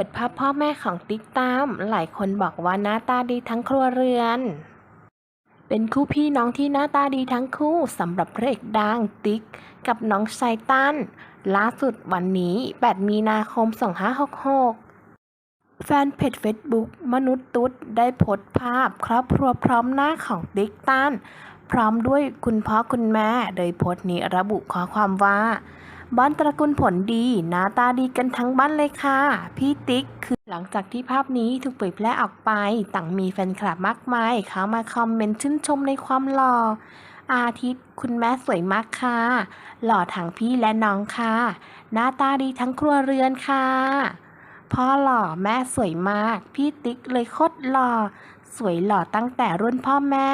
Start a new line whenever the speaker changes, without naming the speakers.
ปิดภาพพ่อแม่ของติ๊กตาม หลายคนบอกว่าหน้าตาดีทั้งครัวเรือน เป็นคู่พี่น้องที่หน้าตาดีทั้งคู่สำหรับพระเอกดังติ๊ก กับน้องไซตัน ล่าสุดวันนี้ 8 มีนาคม 2566แฟนเพจ Facebook มนุษย์ตุ๊ดได้โพสต์ภาพ ครอบครัวพร้อมหน้าของติ๊กตัน พร้อมด้วยคุณพ่อคุณแม่ โดยโพสต์นี้ระบุข้อความว่า บ้านตระกูลผลดีหน้าตาดีกันทั้งบ้านเลยค่ะ พี่ติ๊กคือหลังจากที่ภาพนี้ถูกเผยแพร่ออกไป ต่างมีแฟนคลับมากมายเข้ามาคอมเมนต์ชื่นชมในความหล่ออาทิตย์ คุณแม่สวยมากค่ะ หล่อทั้งพี่และน้องค่ะ หน้าตาดีทั้งครัวเรือนค่ะ พ่อหล่อแม่สวยมาก พี่ติ๊กเลยโคตรหล่อ สวยหล่อตั้งแต่รุ่นพ่อแม่